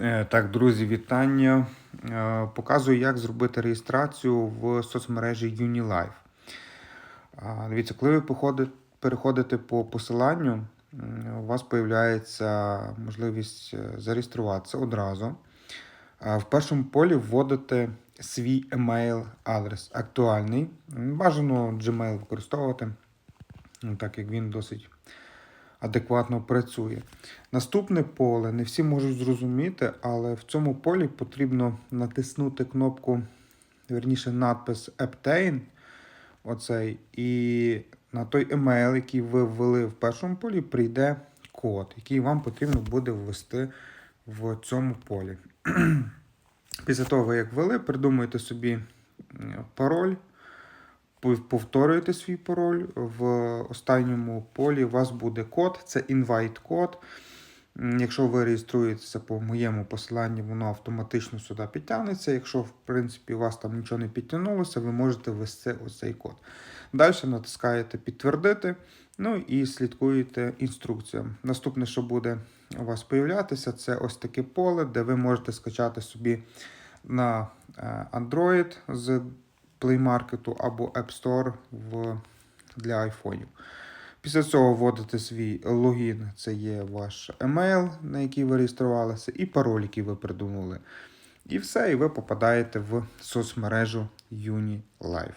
Е, Так, друзі, вітання. Е, Показую, як зробити реєстрацію в соцмережі UniLife. Дивіться, коли ви переходите по посиланню, у вас з'являється можливість е, зареєструватися одразу. В першому полі вводите свій емейл адрес актуальний. Бажано Gmail використовувати, так як він досить адекватно працює. Наступне поле не всі можуть зрозуміти, але в цьому полі потрібно натиснути кнопку, верніше, надпис Obtain, оцей, і на той емейл, який ви ввели в першому полі, прийде код, який вам потрібно буде ввести в цьому полі. Після того, як ввели, придумуєте собі пароль, повторюєте свій пароль. В останньому полі у вас буде код, це invite код. Якщо ви реєструєтеся по моєму посиланню, воно автоматично сюди підтягнеться. Якщо, в принципі, у вас там нічого не підтягнулося, ви можете ввести оцей код. Далі натискаєте підтвердити, ну і слідкуєте інструкціям. Наступне, що буде у вас появлятися, це ось таке поле, де ви можете скачати собі на е, Android з Play Market або App Store в, для айфонів. Після цього вводите свій логін, це є ваш емейл, на який ви реєструвалися, і пароль, який ви придумали. І все, і ви попадаєте в соцмережу UniLife.